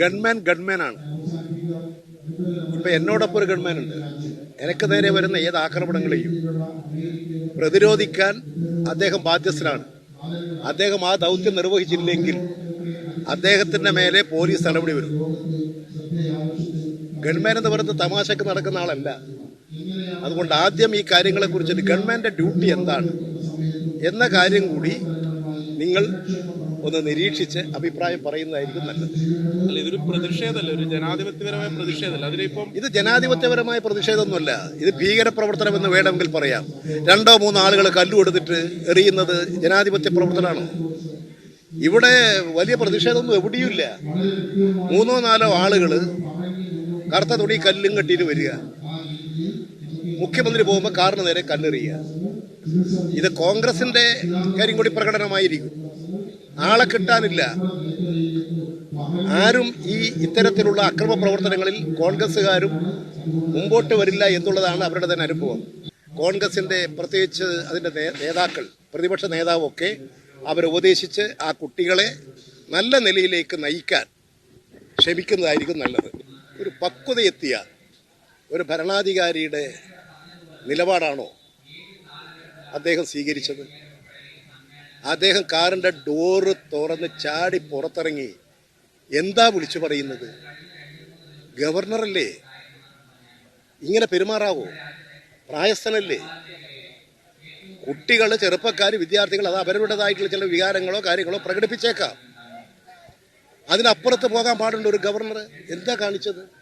Gunman gunman ആണ് ഇപ്പൊ എന്നോടൊപ്പം ഒരു ഗൺമാൻ ഉണ്ട് എനിക്ക് നേരെ വരുന്ന ഏത് ആക്രമണങ്ങളെയും പ്രതിരോധിക്കാൻ അദ്ദേഹം ബാധ്യസ്ഥനാണ്. അദ്ദേഹം ആ ദൗത്യം നിർവഹിച്ചില്ലെങ്കിൽ അദ്ദേഹത്തിന്റെ മേലെ പോലീസ് നടപടി വരും. ഗൺമാൻ എന്ന് പറയുന്നത് തമാശക്ക് നടക്കുന്ന ആളല്ല. അതുകൊണ്ട് ആദ്യം ഈ കാര്യങ്ങളെ കുറിച്ച് ഗവൺമെന്റ് ഡ്യൂട്ടി എന്താണ്? എന്ന കാര്യം കൂടി നിങ്ങൾ ഒന്ന് നിരീക്ഷിച്ച് അഭിപ്രായം പറയുന്നതായിരിക്കും നല്ലത്. അല്ല ഇതൊരു പ്രതിഷേധമല്ല ഒരു ജനാധിപത്യപരമായ പ്രതിഷേധമല്ല. അതിലിപ്പം ഇത് ജനാധിപത്യപരമായ പ്രതിഷേധമൊന്നുമല്ല. ഇത് ഭീകര പ്രവർത്തനം എന്ന് വേണമെങ്കിൽ പറയാം. രണ്ടോ മൂന്നോ ആളുകൾ കല്ലുകൊടുത്തിട്ട് എറിയുന്നത് ജനാധിപത്യ പ്രവർത്തനമാണ്? ഇവിടെ വലിയ പ്രതിഷേധമൊന്നും എവിടെയുമില്ല. മൂന്നോ നാലോ ആളുകൾ കറുത്ത തുണി കല്ലും കെട്ടിയിട്ട് വരിക. മുഖ്യമന്ത്രി പോകുമ്പോൾ കാറിന് നേരെ കല്ലെറിയുക. ഇത് കോൺഗ്രസിന്റെ കാര്യം കൂടി പ്രകടനമായിരിക്കും. ആളെ കിട്ടാനില്ല. ആരും ഈ ഇത്തരത്തിലുള്ള അക്രമ പ്രവർത്തനങ്ങളിൽ കോൺഗ്രസ്സുകാരും മുമ്പോട്ട് വരില്ല എന്നുള്ളതാണ് അവരുടെ തന്നെ അനുഭവം. കോൺഗ്രസിന്റെ പ്രത്യേകിച്ച് അതിന്റെ നേതാക്കൾ പ്രതിപക്ഷ നേതാവൊക്കെ അവരെ ഉപദേശിച്ച് ആ കുട്ടികളെ നല്ല നിലയിലേക്ക് നയിക്കാൻ ശ്രമിക്കുന്നതായിരിക്കും നല്ലത്. ഒരു പക്വതയെത്തിയ ഒരു ഭരണാധികാരിയുടെ നിലപാടാണോ അദ്ദേഹം സ്വീകരിച്ചത്. അദ്ദേഹം കാറിന്റെ ഡോറ് തുറന്ന് ചാടി പുറത്തിറങ്ങി. എന്താ വിളിച്ചു പറയുന്നത്? ഗവർണറല്ലേ? ഇങ്ങനെ പെരുമാറാവോ? പ്രായസ്ഥനല്ലേ? കുട്ടികൾ ചെറുപ്പക്കാർ വിദ്യാർത്ഥികൾ അത് അവരുടേതായിട്ടുള്ള ചില വികാരങ്ങളോ കാര്യങ്ങളോ പ്രകടിപ്പിച്ചേക്കാം. അതിനപ്പുറത്ത് പോകാൻ പാടുണ്ട് ഒരു ഗവർണർ എന്താ കാണിച്ചത്?